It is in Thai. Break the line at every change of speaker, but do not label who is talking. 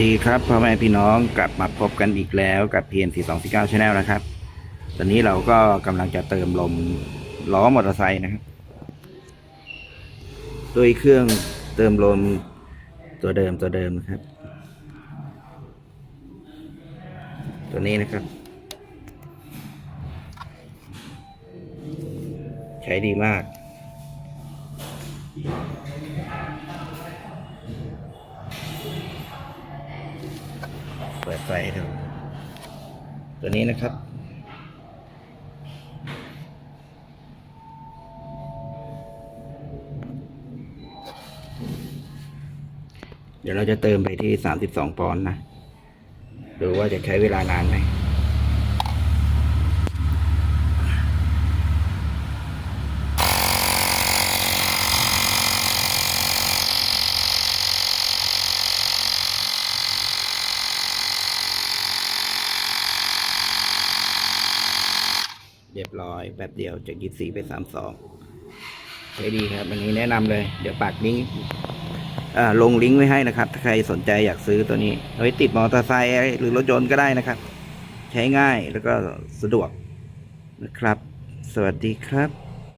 ดีครับพ่อแม่พี่น้องกลับมาพบกันอีกแล้วกับ PN 4 2 4 9 Channel นะครับ ตอนนี้เราก็กำลังจะเติมลมล้อมอเตอร์ไซค์นะครับด้วยเครื่องเติมลมตัวเดิมตัวเดิมนะครับ ตัวนี้นะครับ ใช้ดีมาก เปิดไฟให้ดู ตัวนี้นะครับ เดี๋ยวเราจะเติมไปที่สามสิบสองปอนด์นะ ดูว่าจะใช้เวลานานไหม เรียบร้อยแป๊บเดียวจากยี่สี่ไปสามสองใช้ดีครับอันนี้แนะนำเลย เดี๋ยวปากลิงก์ลงลิงก์ไว้ให้นะครับ ถ้าใครสนใจอยากซื้อตัวนี้เอาไว้ติดมอเตอร์ไซค์หรือรถยนต์ก็ได้นะครับ ใช้ง่ายแล้วก็สะดวกนะครับ สวัสดีครับ